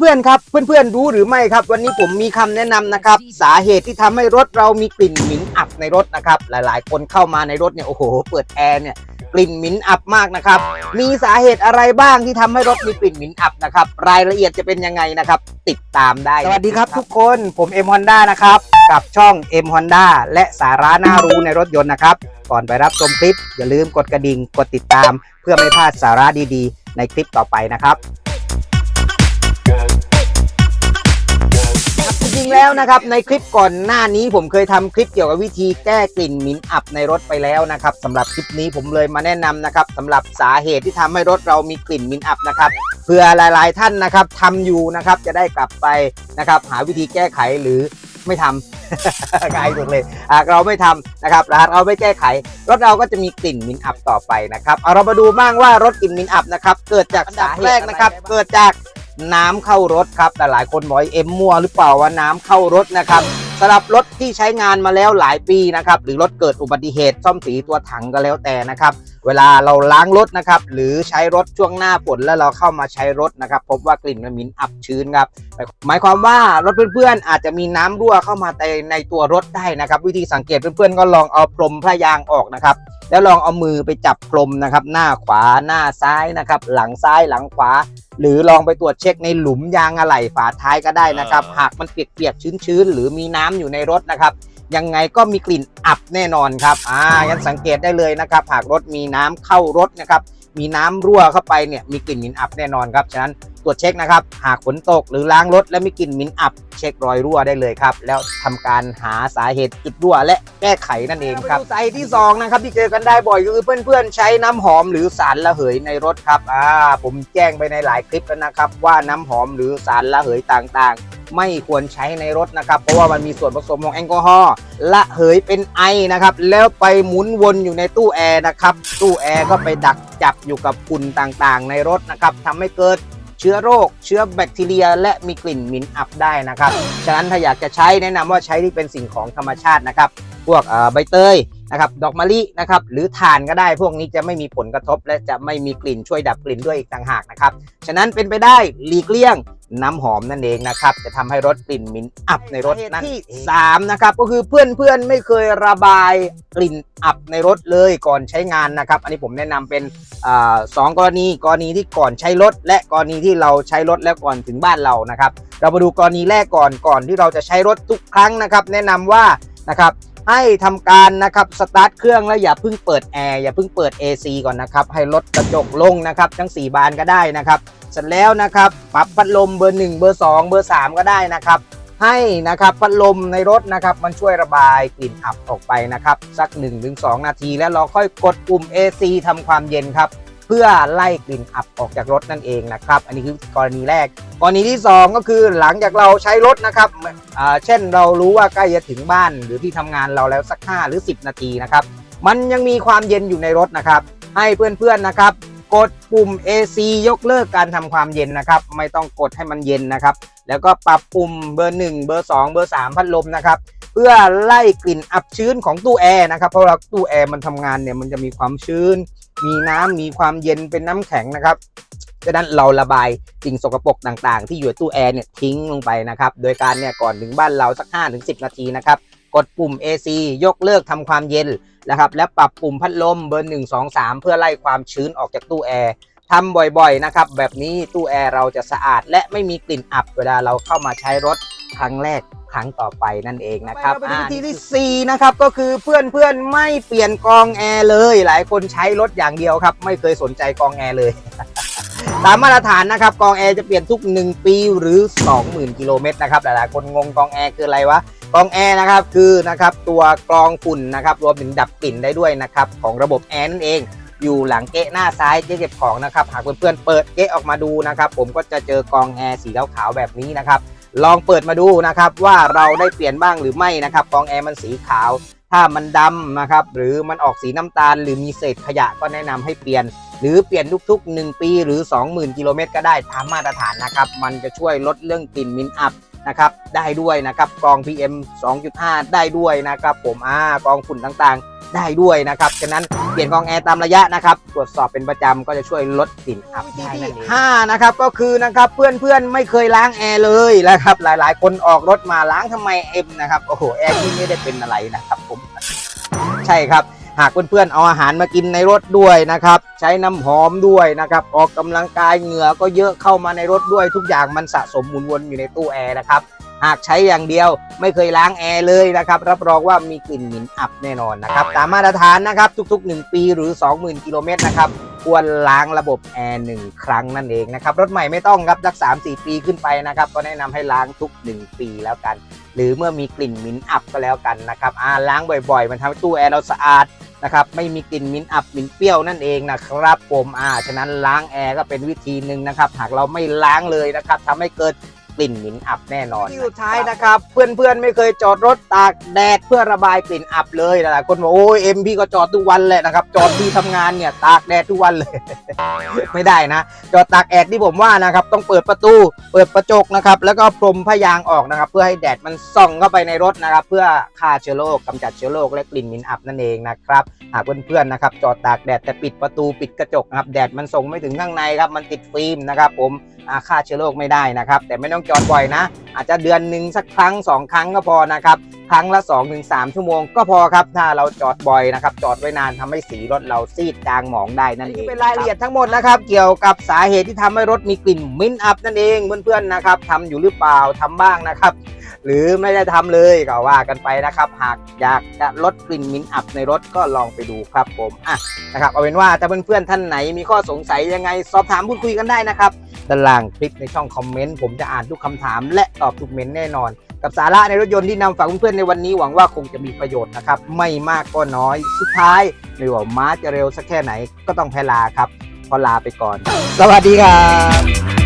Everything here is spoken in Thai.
เพื่อนๆครับ เพื่อนๆรู้หรือไม่ครับ วันนี้ผมมีคำแนะนำนะครับ สาเหตุที่ทำให้รถเรามีกลิ่นเหม็นอับในรถนะครับ หลายๆ คนเข้ามาในรถเนี่ยโอ้โห เปิดแอร์เนี่ยกลิ่นเหม็นอับมากนะครับ มีสาเหตุอะไรบ้างที่ทำให้รถมีกลิ่นเหม็นอับนะครับ รายละเอียดจะเป็นยังไงนะครับ ติดตามได้ สวัสดีครับทุกคนผมเอ็มฮอนด้านะครับ กับช่องเอ็มฮอนด้าและสาระน่ารู้ในรถยนต์นะครับ ก่อนไปรับชมคลิป อย่าลืมกดกระดิ่งกดติดตาม เพื่อไม่พลาดสาระดีๆ ในคลิปต่อไปนะครับ จริงๆแล้วนะครับในคลิปก่อนหน้านี้ผมเคยทำคลิปเกี่ยวกับวิธีแก้กลิ่นเหม็นอับในรถไปแล้วนะครับสำหรับคลิปนี้ผมเลยมาแนะนำนะครับสำหรับสาเหตุที่ทำให้รถเรามีกลิ่นเหม็นอับนะครับเพื่อหลาย ๆ ท่านนะครับทำอยู่นะครับจะได้กลับไปนะครับหาวิธีแก้ไขหรือไม่ทำง่ายสุดเลยหากเราไม่ทำนะครับหากเราไม่แก้ไข รถเราก็จะมีกลิ่นเหมินอับต่อไปนะครับ เอาเรามาดูบ้างว่ารถกลิ่นเหมินอับนะครับ เกิดจากสาเหตุแรกนะครับ เกิดจาก น้ำเข้ารถครับ แต่หลายคนบอกเอ็มมัวหรือเปล่าว่าน้ำเข้ารถนะครับสำหรับรถที่ใช้งานมาแล้วหลายปีนะครับหรือรถเกิดอุบัติเหตุซ่อมสีตัวถังก็แล้วแต่นะครับเวลาเราล้างรถนะครับหรือใช้รถช่วงหน้าฝนแล้วเราเข้ามาใช้รถนะครับพบว่ากลิ่นมันหมินอับชื้นครับหมายความว่ารถเพื่อนๆ อาจจะมีน้ำรั่วเข้ามาในในตัวรถได้นะครับ วิธีสังเกตเพื่อนๆก็ลองเอาพรมพระยางออกนะครับ แล้วลองเอามือไปจับพรมนะครับ หน้าขวาหน้าซ้ายนะครับ หลังซ้ายหลังขวา หรือลองไปตรวจเช็คในหลุมยางอะไหล่ฝาท้ายก็ได้นะครับ หากมันเปียกๆชื้นๆ หรือมีน้ำอยู่ในรถนะครับยังไงก็มีกลิ่นอับแน่นอนครับอ่างั้นสังเกตได้เลยนะครับ หากรถมีน้ำเข้ารถนะครับ มีน้ำรั่วเข้าไปเนี่ยมีกลิ่นหมินอับแน่นอนครับฉะนั้นตรวจเช็คนะครับ หากฝนตกหรือล้างรถและมีกลิ่นหมินอับ เช็ครอยรั่วได้เลยครับ แล้วทำการหาสาเหตุจุดรั่วและแก้ไขนั่นเองครับสาเหตุที่สองนะครับที่เจอกันได้บ่อยก็คือเพื่อนๆ ใช้น้ำหอมหรือสารระเหยในรถครับอ่าผมแจ้งไปในหลายคลิปแล้วนะครับ ว่าน้ำหอมหรือสารระเหยต่างๆ ไม่ควรใช้ในรถนะครับ เพราะว่ามันมีส่วนผสมของแอลกอฮอล์ละเหยเป็นไอนะครับ แล้วไปหมุนวนอยู่ในตู้แอร์นะครับ ตู้แอร์ก็ไปดักจับอยู่กับฝุ่นต่างๆ ในรถนะครับทำให้เกิดเชื้อโรค เชื้อแบคทีเรีย และมีกลิ่นหม็นอับได้นะครับ ฉะนั้นถ้าอยากจะใช้แนะนำว่าใช้ที่เป็นสิ่งของธรรมชาตินะครับ พวกใบเตยนะครับ ดอกมะลินะครับ หรือถ่านก็ได้ พวกนี้จะไม่มีผลกระทบ และจะไม่มีกลิ่นช่วยดับกลิ่นด้วยอีกต่างหากนะครับ ฉะนั้นเป็นไปได้หลีกเลี่ยง น้ำหอมนั่นเองนะครับ จะทำให้รถกลิ่นเหมินอับในรถนั่นที่3นะครับก็คือเพื่อนๆไม่เคยระบายกลิ่นอับในรถเลยก่อนใช้งานนะครับ อันนี้ผมแนะนำเป็นอาสองกรณีกรณีที่ก่อนใช้รถ และกรณีที่เราใช้รถแล้วก่อนถึงบ้านเรานะครับ เรามาดูกรณีแรกก่อนก่อนที่เราจะใช้รถทุกครั้งนะครับ แนะนำว่านะครับ ให้ทำการนะครับสตาร์ทเครื่องแล้วอย่าเพิ่งเปิดแอร์อย่าเพิ่งเปิด AC ก่อนนะครับ ให้ลดกระจกลงนะครับ ทั้ง 4 บานก็ได้นะครับ เสร็จแล้วนะครับปรับพัดลมเบอร์ 1 เบอร์ 2 เบอร์ 3 ก็ได้นะครับ ให้นะครับพัดลมในรถนะครับ มันช่วยระบายกลิ่นอับออกไปนะครับ สัก 1-2 นาที แล้วเราค่อยกดปุ่ม AC ทำความเย็นครับ เพื่อไล่กลิ่นอับออกจากรถนั่นเองนะครับ อันนี้คือกรณีแรก กรณีที่ 2 ก็คือหลังจากเราใช้รถนะครับเช่นเรารู้ว่าใกล้จะถึงบ้านหรือที่ทำงานเราแล้วสัก 5 หรือ 10 นาทีนะครับมันยังมีความเย็นอยู่ในรถนะครับ ให้เพื่อนๆนะครับกดปุ่ม AC ยกเลิกการทำความเย็นนะครับ ไม่ต้องกดให้มันเย็นนะครับ แล้วก็ปรับปุ่มเบอร์ 1 เบอร์ 2 เบอร์ 3 พัดลมนะครับ เพื่อไล่กลิ่นอับชื้นของตู้แอร์นะครับ เพราะเราตู้แอร์มันทำงานเนี่ยมันจะมีความชื้น มีน้ำมีความเย็นเป็นน้ำแข็งนะครับดังนั้นเราระบายสิ่งสกปรกต่างๆ ที่อยู่ในตู้แอร์เนี่ยทิ้งลงไปนะครับ โดยการเนี่ยก่อนถึงบ้านเราสัก 5-10 นาทีนะครับ กดปุ่ม AC ยกเลิกทำความเย็นนะครับ และปรับปุ่มพัดลมเบอร์ 1 2 3 เพื่อไล่ความชื้นออกจากตู้แอร์ทำบ่อยๆนะครับ แบบนี้ตู้แอร์เราจะสะอาด และไม่มีกลิ่นอับเวลาเราเข้ามาใช้รถครั้งแรก ครั้งต่อไปนั่นเองนะครับวิธีที่ 4 นะครับ ก็คือเพื่อนๆไม่เปลี่ยนกรองแอร์เลย หลายคนใช้รถอย่างเดียวครับ ไม่เคยสนใจกรองแอร์เลยตามมาตรฐานนะครับกรองแอร์จะเปลี่ยนทุก 1 ปีหรือ 20,000 กิโลเมตรนะครับหลายๆคนงงกรองแอร์คืออะไรวะกรองแอร์นะครับคือนะครับตัวกรองฝุ่นนะครับรวมถึงดับกลิ่นได้ด้วยนะครับของระบบแอร์นั่นเอง อยู่หลังเกะหน้าซ้ายเจ๊เก็บของนะครับหากเพื่อนๆเปิดเกะออกมาดูนะครับผมก็จะเจอกรองแอร์สีขาวๆแบบนี้นะครับ ลองเปิดมาดูนะครับว่าเราได้เปลี่ยนบ้างหรือไม่นะครับกองแอร์มันสีขาว ถ้ามันดำนะครับหรือมันออกสีน้ำตาล หรือมีเศษขยะก็แนะนำให้เปลี่ยน หรือเปลี่ยนทุกๆ 1 ปีหรือ 20,000 กิโลเมตรก็ได้ตามมาตรฐานนะครับมันจะช่วยลดเรื่องกลิ่นมินอัพ นะครับได้ด้วยนะครับกรอง PM 2.5 ได้ด้วยนะครับผมอ่ากรองฝุ่นต่างๆ ได้ด้วยนะครับฉะนั้นเปลี่ยนกรองแอร์ตามระยะนะครับตรวจสอบเป็นประจำก็จะช่วยลดกลิ่นอับได้นั่นเองห้านะครับก็คือนะครับเพื่อนๆไม่เคยล้างแอร์เลยนะครับหลายๆ คนออกรถมาล้างทำไมเอ็มนะครับโอ้โหแอร์ที่ไม่ได้เป็นอะไรนะครับผมใช่ครับ หากเพื่อนๆเอาอาหารมากินในรถด้วยนะครับ ใช้น้ำหอมด้วยนะครับ ออกกำลังกายเหงื่อก็เยอะเข้ามาในรถด้วยทุกอย่างมันสะสมหมุนวนอยู่ในตู้แอร์นะครับหากใช้อย่างเดียวไม่เคยล้างแอร์เลยนะครับ รับรองว่ามีกลิ่นหมิ่นอับแน่นอนนะครับ ตามมาตรฐานนะครับทุก ๆ 1 ปีหรือ 20,000 กิโลเมตรนะครับควรล้างระบบแอร์หนึ่งครั้งนั่นเองนะครับรถใหม่ไม่ต้องครับสัก3-4ปีขึ้นไปนะครับ ก็แนะนำให้ล้างทุก 1 ปีแล้วกัน หรือเมื่อมีกลิ่นหมิ่นอับก็แล้วกันนะครับอ่าล้างบ่อย ๆ มันทำให้ตู้แอร์เราสะอาด นะครับไม่มีกลิ่นมิ้นอับมิ่นเปรี้ยวนั่นเองนะครับผมอ่าฉะนั้นล้างแอร์ก็เป็นวิธีหนึ่งนะครับ หากเราไม่ล้างเลยนะครับทำให้เกิด กลิ่นหมิ่นอับแน่นอนที่สุดท้ายนะครับ เพื่อนๆไม่เคยจอดรถตากแดดเพื่อระบายกลิ่นอับเลยหลายๆคนบอกโอ้ยเอ็มพี่ก็จอดทุกวันแหละนะครับ จอดที่ทำงานเนี่ยตากแดดทุกวันเลย ไม่ได้นะ จอดตากแดดที่ผมว่านะครับ ต้องเปิดประตู เปิดกระจกนะครับ แล้วก็พรมผ้ายางออกนะครับ เพื่อให้แดดมันส่องเข้าไปในรถนะครับ เพื่อฆ่าเชื้อโรคกำจัดเชื้อโรคและกลิ่นหมิ่นอับนั่นเองนะครับหากเพื่อนๆนะครับจอดตากแดดแต่ปิดประตูปิดกระจกนะครับแดดมันส่งไม่ถึงข้างในครับมันติดฟิล์มนะครับผมอาฆ่าเชื้อโรคไม่ได้นะครับ แต่ไม่ต้องจอดบ่อยนะ อาจจะเดือนหนึ่งสักครั้งสองครั้งก็พอนะครับ ครั้งละ2อถึงสชั่วโมงก็พอครับ ถ้าเราจอดบ่อยนะครับจอดไว้นานทำให้สีรถเราซีดจางหมองได้นั่นเองเป็นรายละเอียดทั้งหมดนะครับ เกี่ยวกับสาเหตุที่ทำให้รถมีกลิ่นมิ้นอับนั่นเองเพื่อนๆนะครับทำอยู่หรือเปล่าทำบ้างนะครับหรือไม่ได้ทำเลยก็ว่ากันไปนะครับ หากอยากจะลดกลิ่นมิ้นอับในรถก็ลองไปดูครับผมอะนะครับเอาเป็นว่าถ้าเพื่อนๆท่านไหนมีข้อสงสัยยังไงสอบถามพูดคุยกันได้นะครับ ด้านล่างคลิปในช่องคอมเมนต์ผมจะอ่านทุกคำถามและตอบทุกเมนต์แน่นอน กับสาระในรถยนต์ที่นำฝากเพื่อนๆในวันนี้หวังว่าคงจะมีประโยชน์นะครับ ไม่มากก็น้อยสุดท้ายไม่ว่าม้าจะเร็วสักแค่ไหนก็ต้องแพลาครับพอลาไปก่อน สวัสดีครับ